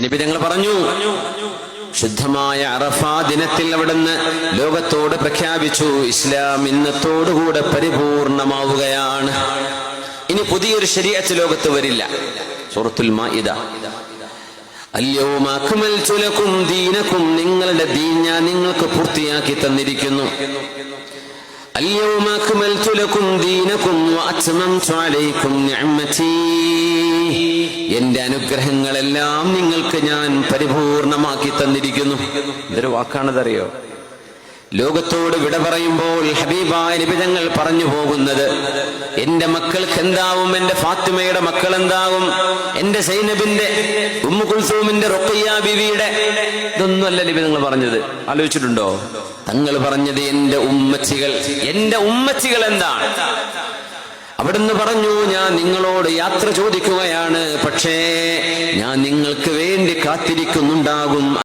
നബി തങ്ങൾ പറഞ്ഞു ശുദ്ധമായ അറഫാ ദിനത്തിൽ അവിടുന്ന് ലോകത്തോട് പ്രഖ്യാപിച്ചു ഇസ്ലാം ഇന്നത്തോടുകൂടെ പരിപൂർണമാവുകയാണ്. ഇനി പുതിയൊരു ശരീരത്ത് ലോകത്ത് വരില്ല. സുഹൃത്തുൽ മാഇദ. ദീനക്കും നിങ്ങളുടെ ദീൻ ഞാൻ നിങ്ങൾക്ക് പൂർത്തിയാക്കി തന്നിരിക്കുന്നു. അല്യോമാക്കുമൽ ചുലക്കും ദീനക്കും എന്റെ അനുഗ്രഹങ്ങളെല്ലാം നിങ്ങൾക്ക് ഞാൻ പരിപൂർണമാക്കി തന്നിരിക്കുന്നു. ഇതൊരു വാക്കാണതറിയോ? ലോകത്തോട് വിട പറയുമ്പോൾ ഹബീബായ നിബിതങ്ങൾ പറഞ്ഞു പോകുന്നത് എന്റെ മക്കൾക്ക് എന്താവും? എന്റെ ഫാത്തിമയുടെ മക്കൾ എന്താവും? എന്റെ സൈനബിന്റെ ഉമ്മു കുൽസൂമിന്റെ റൊക്കയ്യ ബിവിയുടെ? ഇതൊന്നുമല്ല നിബിതങ്ങൾ പറഞ്ഞത്. ആലോചിച്ചിട്ടുണ്ടോ? തങ്ങൾ പറഞ്ഞത് എന്റെ ഉമ്മച്ചികൾ എന്റെ ഉമ്മച്ചികൾ എന്താണ്? അവിടുന്ന് പറഞ്ഞു ഞാൻ നിങ്ങളോട് യാത്ര ചോദിക്കുകയാണ്. പക്ഷേ ഞാൻ നിങ്ങൾക്ക് വേണ്ടി കാത്തിരിക്കുന്നുണ്ടാകും.